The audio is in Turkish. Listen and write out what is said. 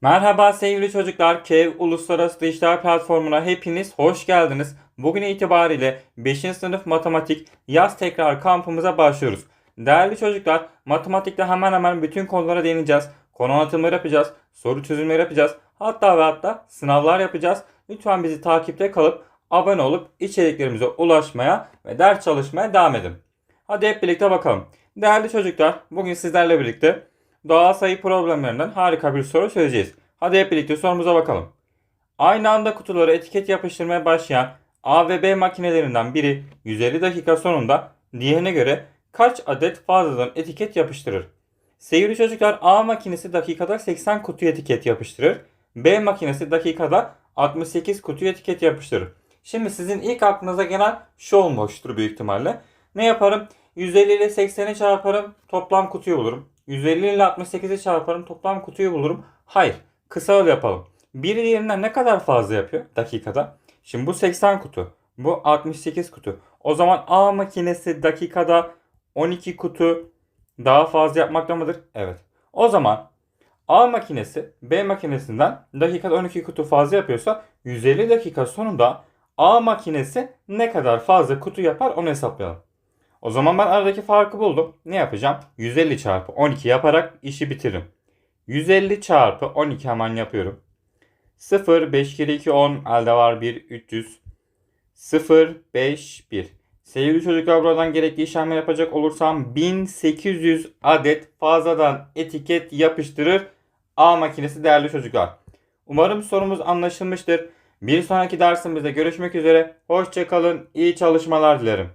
Merhaba sevgili çocuklar. KEV Uluslararası Dijital Platformu'na hepiniz hoş geldiniz. Bugün itibariyle 5. sınıf matematik yaz tekrar kampımıza başlıyoruz. Değerli çocuklar, matematikte hemen hemen bütün konulara değineceğiz. Konu anlatımları yapacağız, soru çözümleri yapacağız. Hatta ve hatta sınavlar yapacağız. Lütfen bizi takipte kalıp abone olup içeriklerimize ulaşmaya ve ders çalışmaya devam edin. Hadi hep birlikte bakalım. Değerli çocuklar, bugün sizlerle birlikte doğal sayı problemlerinden harika bir soru çözeceğiz. Hadi hep birlikte sorumuza bakalım. Aynı anda kutulara etiket yapıştırmaya başlayan A ve B makinelerinden biri 150 dakika sonunda diğerine göre kaç adet fazladan etiket yapıştırır? Sevgili çocuklar A makinesi dakikada 80 kutu etiket yapıştırır. B makinesi dakikada 68 kutu etiket yapıştırır. Şimdi sizin ilk aklınıza gelen şu olmuştur büyük ihtimalle. Ne yaparım? 150 ile 80'i çarparım toplam kutuyu bulurum. 150 ile 68'i çarparım toplam kutuyu bulurum. Hayır. Kısa yol yapalım. Biri diğerinden ne kadar fazla yapıyor dakikada? Şimdi bu 80 kutu. Bu 68 kutu. O zaman A makinesi dakikada 12 kutu daha fazla yapmakta mıdır? Evet. O zaman A makinesi B makinesinden dakikada 12 kutu fazla yapıyorsa 150 dakika sonunda A makinesi ne kadar fazla kutu yapar onu hesaplayalım. O zaman ben aradaki farkı buldum. Ne yapacağım? 150 çarpı 12 yaparak işi bitiririm. 150 çarpı 12 hemen yapıyorum. 0, 5 kere 2, 10. Elde var 1, 300. 0, 5, 1. Sevgili çocuklar buradan gerekli işlemi yapacak olursam 1800 adet fazladan etiket yapıştırır A makinesi değerli çocuklar. Umarım sorumuz anlaşılmıştır. Bir sonraki dersimizde görüşmek üzere. Hoşçakalın. İyi çalışmalar dilerim.